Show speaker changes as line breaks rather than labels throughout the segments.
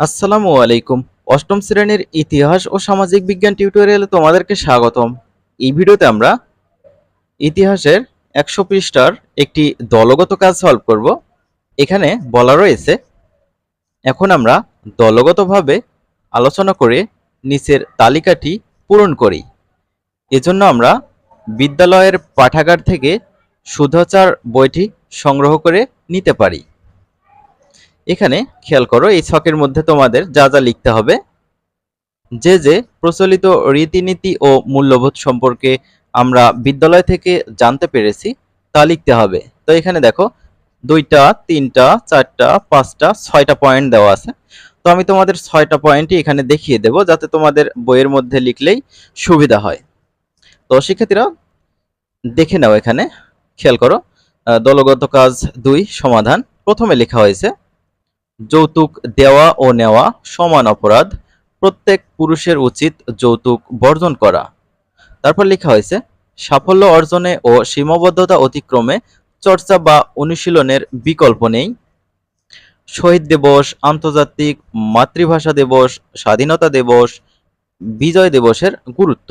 আসসালামু আলাইকুম। অষ্টম শ্রেণির ইতিহাস ও সামাজিক বিজ্ঞান টিউটোরিয়ালে তোমাদেরকে স্বাগতম। এই ভিডিওতে আমরা ইতিহাসের একশো পৃষ্ঠার একটি দলগত কাজ সলভ করব। এখানে বলা রয়েছে, এখন আমরা দলগতভাবে আলোচনা করে নিচের তালিকাটি পূরণ করি। এজন্য আমরা বিদ্যালয়ের পাঠাগার থেকে শুদ্ধাচার বইটি সংগ্রহ করে নিতে পারি। এখানে খেয়াল করো, এই ছকের মধ্যে তোমাদের যা যা লিখতে হবে, যে যে প্রচলিত রীতিনীতি ও মূল্যবোধ সম্পর্কে আমরা বিদ্যালয় থেকে জানতে পেরেছি, তা লিখতে হবে। তো এখানে দেখো, দুইটা, তিনটা, চারটা, পাঁচটা, ছয়টা পয়েন্ট দেওয়া আছে। তো আমি তোমাদের ছয়টা পয়েন্টই এখানে দেখিয়ে দেব, যাতে তোমাদের বইয়ের মধ্যে লিখলেই সুবিধা হয়। তো শিক্ষার্থীরা, দেখে নাও এখানে, খেয়াল করো দলগত কাজ দুই, সমাধান, প্রথমে লেখা হয়েছে যৌতুক দেওয়া ও নেওয়া সমান অপরাধ, প্রত্যেক পুরুষের উচিত যৌতুক বর্জন করা। তারপর লেখা হয়েছে, সাফল্য অর্জনে ও সীমাবদ্ধতা অতিক্রমে চর্চা বা অনুশীলনের বিকল্প নেই। শহীদ দিবস, আন্তর্জাতিক মাতৃভাষা দিবস, স্বাধীনতা দিবস, বিজয় দিবসের গুরুত্ব।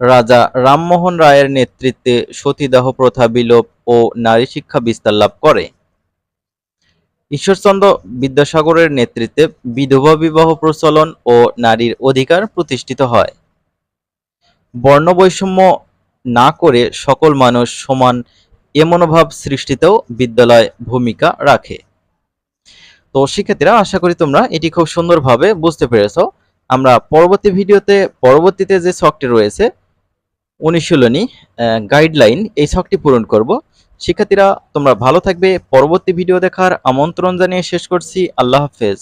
রাজা রামমোহন রায়ের নেতৃত্বে সতীদাহ প্রথা বিলোপ ও নারী শিক্ষা বিস্তার লাভ করে। ঈশ্বরচন্দ্র বিদ্যাসাগরের নেতৃত্বে বিধবা বিবাহ প্রচলন ও নারীর অধিকার প্রতিষ্ঠিত হয়। বর্ণবৈষম্য না করে সকল মানুষ সমান এ মনোভাব সৃষ্টিতেও বিদ্যালয় ভূমিকা রাখে। তো শিক্ষার্থীরা আশা করি তোমরা এটি খুব সুন্দরভাবে বুঝতে পেরেছ। আমরা পরবর্তী ভিডিওতে, পরবর্তীতে যে ছকটি রয়েছে অনুশীলনী গাইডলাইন এই শখটি পূরণ করব। শিক্ষার্থীরা, তোমরা ভালো থাকবে। পরবর্তী ভিডিও দেখার আমন্ত্রণ জানিয়ে শেষ করছি। আল্লাহ হাফেজ।